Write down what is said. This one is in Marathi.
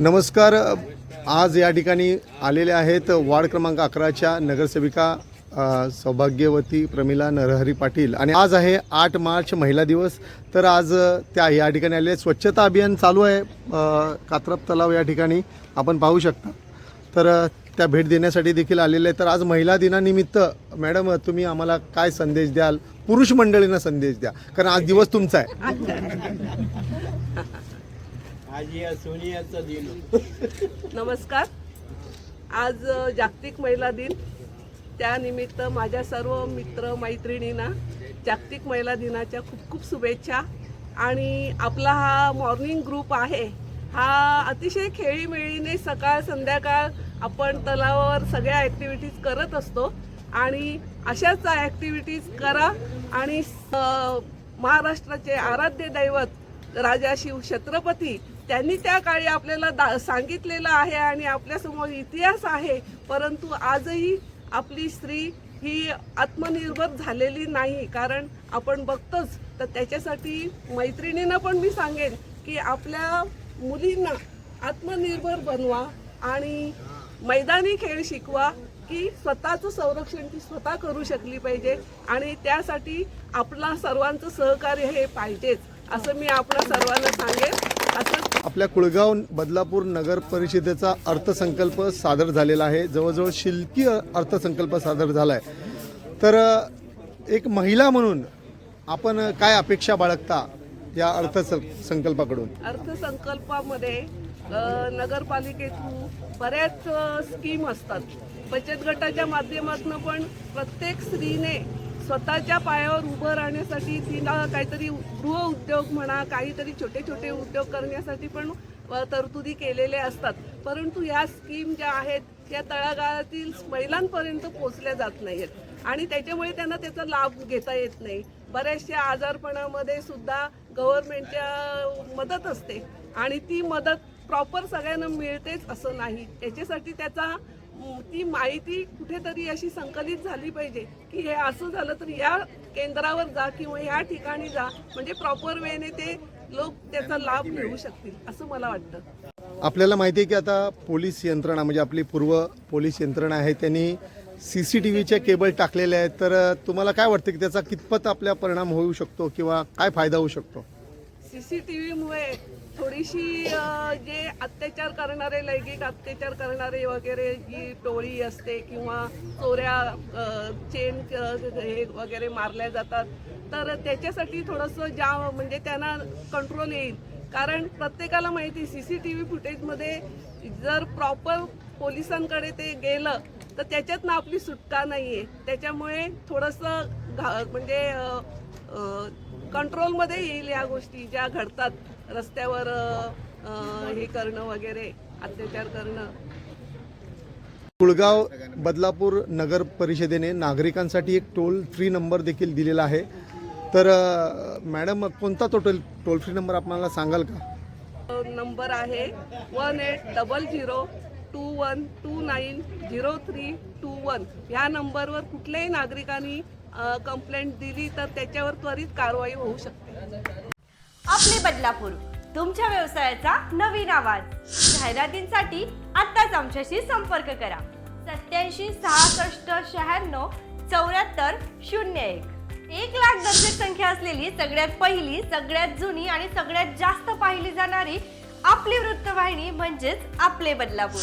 नमस्कार. आज या ठिकाणी आलेले आहेत वार्ड क्रमांक अकराच्या नगरसेविका सौभाग्यवती प्रमिला नरहरी पाटील. आणि आज आहे आठ मार्च महिला दिवस. तर आज त्या या ठिकाणी आलेले स्वच्छता अभियान चालू आहे. कात्रप तलाव या ठिकाणी आपण पाहू शकता. तर त्या भेट देण्यासाठी देखील आलेले आहे तर आज महिला दिनानिमित्त मॅडम तुम्ही आम्हाला काय संदेश द्याल? पुरुष मंडळींना संदेश द्या. कारण आज दिवस तुमचा आहे आज या सोनियाचा दिन नमस्कार. आज जागतिक महिला दिन. त्यानिमित्त माझ्या सर्व मित्र मैत्रिणींना जागतिक महिला दिनाच्या खूप खूप शुभेच्छा. आणि आपला हा मॉर्निंग ग्रुप आहे हा अतिशय खेळीमेळीने सकाळ संध्याकाळ आपण तलावावर सगळ्या ॲक्टिव्हिटीज करत असतो. आणि अशाच ॲक्टिव्हिटीज करा आणि महाराष्ट्राचे आराध्य दैवत राजा शिव छत्रपती त्यांनी त्या काळी आपल्याला दा सांगितलेलं आहे आणि आपल्यासमोर इतिहास आहे परंतु आजही आपली स्त्री ही आत्मनिर्भर झालेली नाही. कारण आपण बघतोच तर त्याच्यासाठी मैत्रिणींना पण मी सांगेन की आपल्या मुलींना आत्मनिर्भर बनवा आणि मैदानी खेळ शिकवा की स्वतःचं संरक्षण ती स्वतः करू शकली पाहिजे आणि त्यासाठी आपला सर्वांचं सहकार्य हे पाहिजेच. असं मी आपल्या सर्वांना सांगेन. असं आपल्या कुळगाव बदलापूर नगर परिषदेचा अर्थसंकल्प सादर झालेला आहे. जवळजवळ शिल्की अर्थसंकल्प सादर झाला आहे तर एक महिला म्हणून आपण काय अपेक्षा बाळगता या अर्थसंकल्पाकडून? अर्थसंकल्पामध्ये अ, नगरपालिके थ्रू बऱ्याच स्कीम असतात. बचत गटाच्या माध्यमातून पण प्रत्येक स्त्रीने स्वतःच्या पायावर उभं राहण्यासाठी तिला काहीतरी गृह उद्योग म्हणा काहीतरी छोटे छोटे उद्योग करण्यासाठी पण तरतुदी केलेले असतात. परंतु ह्या स्कीम ज्या आहेत त्या तळागाळातील महिलांपर्यंत पोहोचल्या जात नाहीत आणि त्याच्यामुळे त्यांना त्याचा लाभ घेता येत नाही. बऱ्याचशा आजारपणामध्ये सुद्धा गव्हर्नमेंटच्या मदत असते. आणि ती मदत प्रॉपर सगळ्यांना मिळतेच असं नाही. त्याच्यासाठी त्याचा ती माहिती कुठेतरी अशी संकलित झाली पाहिजे की हे असं झालं तर या केंद्रावर जा किंवा ह्या ठिकाणी जा. म्हणजे प्रॉपर वेने ते लोक त्याचा लाभ घेऊ शकतील असं मला वाटतं. आपल्याला माहिती आहे की आता पोलीस यंत्रणा म्हणजे आपली पूर्व पोलीस यंत्रणा आहे त्यांनी सी सी टी व्हीचे केबल टाकलेले आहेत. तर तुम्हाला काय वाटतं की त्याचा कितपत आपल्या परिणाम होऊ शकतो किंवा काय फायदा होऊ शकतो? सीसीटीव्हीमुळे थोडीशी जे अत्याचार करणारे लैंगिक अत्याचार करणारे वगैरे जी टोळी असते किंवा चोऱ्या चेन हे वगैरे मारल्या जातात तर त्याच्यासाठी थोडंसं जा म्हणजे त्यांना कंट्रोल येईल. कारण प्रत्येकाला माहिती सी सी टी व्ही फुटेजमध्ये जर प्रॉपर पोलिसांकडे ते गेलं तर त्याच्यातनं आपली सुटका नाही आहे त्याच्यामुळे थोडंसं घा म्हणजे कंट्रोलमध्ये येईल या गोष्टी ज्या घडतात रस्त्यावर हे करणं वगैरे अत्याचार करणं. कुळगाव बदलापूर नगर परिषदेने नागरिकांसाठी एक टोल फ्री नंबर देखील दिलेला आहे. तर मॅडम कोणता तो टोल टोल फ्री नंबर आपल्याला सांगाल का? नंबर आहे one eight double zero two one two nine zero three two one. ह्या नंबरवर कुठल्याही नागरिकांनी कंप्लेंट दिली तर त्याच्यावर त्वरित कारवाई होऊ शकते. आपले बदलापूर तुमच्या व्यवसायाचा नवीन आवाज. जाहिरातींसाठी आत्ताच आमच्याशी संपर्क करा. सत्याऐंशी सहासष्ट शहाण्णव चौऱ्याहत्तर शून्य एक. एक लाख दर्शक संख्या असलेली सगळ्यात पहिली सगळ्यात जुनी आणि सगळ्यात जास्त पाहिली जाणारी आपली वृत्तवाहिनी म्हणजेच आपले बदलापूर.